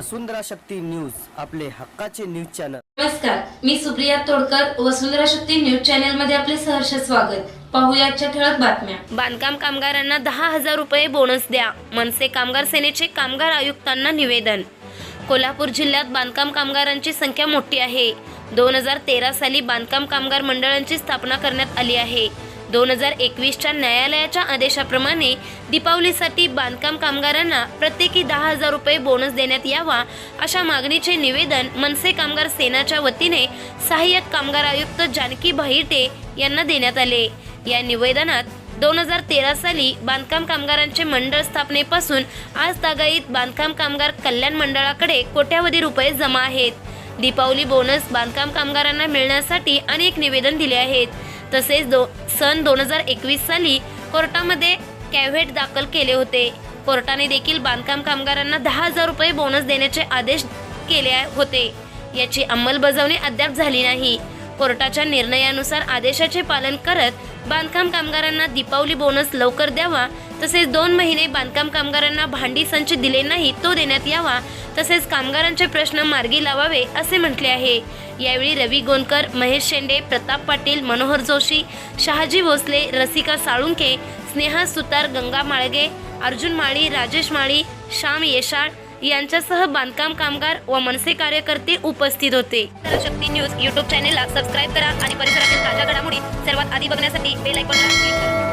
वसुंधरा Shakti news आपले हक्काचे news channel. नमस्कार मी सुप्रिया तोडकर वसुंधरा शक्ती न्यूज चॅनलमध्ये आपले सहर्ष स्वागत. पाहूया ठळक बातम्या. बांधकाम कामगारांना दहा हजार रुपये बोनस द्या. मनसे कामगार सेनेचे कामगार आयुक्तांना निवेदन. कोल्हापूर जिल्ह्यात बांधकाम कामगारांची संख्या मोठी आहे. दोन हजार तेरा साली बांधकाम कामगार मंडळांची स्थापना करण्यात आली आहे. दोन हजार एकवीसच्या न्यायालयाच्या आदेशाप्रमाणे दीपावलीसाठी बांधकाम कामगारांना प्रत्येकी दहा हजार रुपये बोनस देण्यात यावा अशा मागणीचे निवेदन मनसे कामगार सेनाच्या वतीने सहाय्यक कामगार आयुक्त जानकी भाईटे यांना देण्यात आले. या निवेदनात दोन हजार तेरा साली बांधकाम कामगारांचे मंडळ स्थापनेपासून आज तागाईत बांधकाम कामगार कल्याण मंडळाकडे कोट्यावधी रुपये जमा आहेत. दीपावली बोनस बांधकाम कामगारांना मिळण्यासाठी अनेक निवेदन दिले आहेत. तसेच दो सन दोन हजार एकवीस साली कोर्टामध्ये कॅव्हेट दाखल केले होते. कोर्टाने देखील बांधकाम कामगारांना दहा हजार रुपये बोनस देण्याचे आदेश केले होते. याची अंमलबजावणी अद्याप झाली नाही. कोर्टाच्या निर्णयानुसार आदेशाचे पालन करत बांधकाम कामगारांना दीपावली बोनस लवकर द्यावा तसेच दोन महिने बांधकाम कामगारांना भांडी संच दिले नाही तो देण्यात यावा तसेच कामगारांचे प्रश्न मार्गी लावावे असे म्हटले आहे. यावेळी रवी गोंदकर महेश शेंडे प्रताप पाटील मनोहर जोशी शहाजी भोसले रसिका साळुंके स्नेहा सुतार गंगा माळगे अर्जुन माळी राजेश माळी श्याम येशाळ यांच्यासह बांधकाम कामगार व मनसे कार्यकर्ते उपस्थित होते. शक्ती न्यूज युट्यूब चॅनेलला सबस्क्राईब करा आणि परिसरातील ताज्या घडामोडी सर्वात आधी बघण्यासाठी बेल आयकॉनला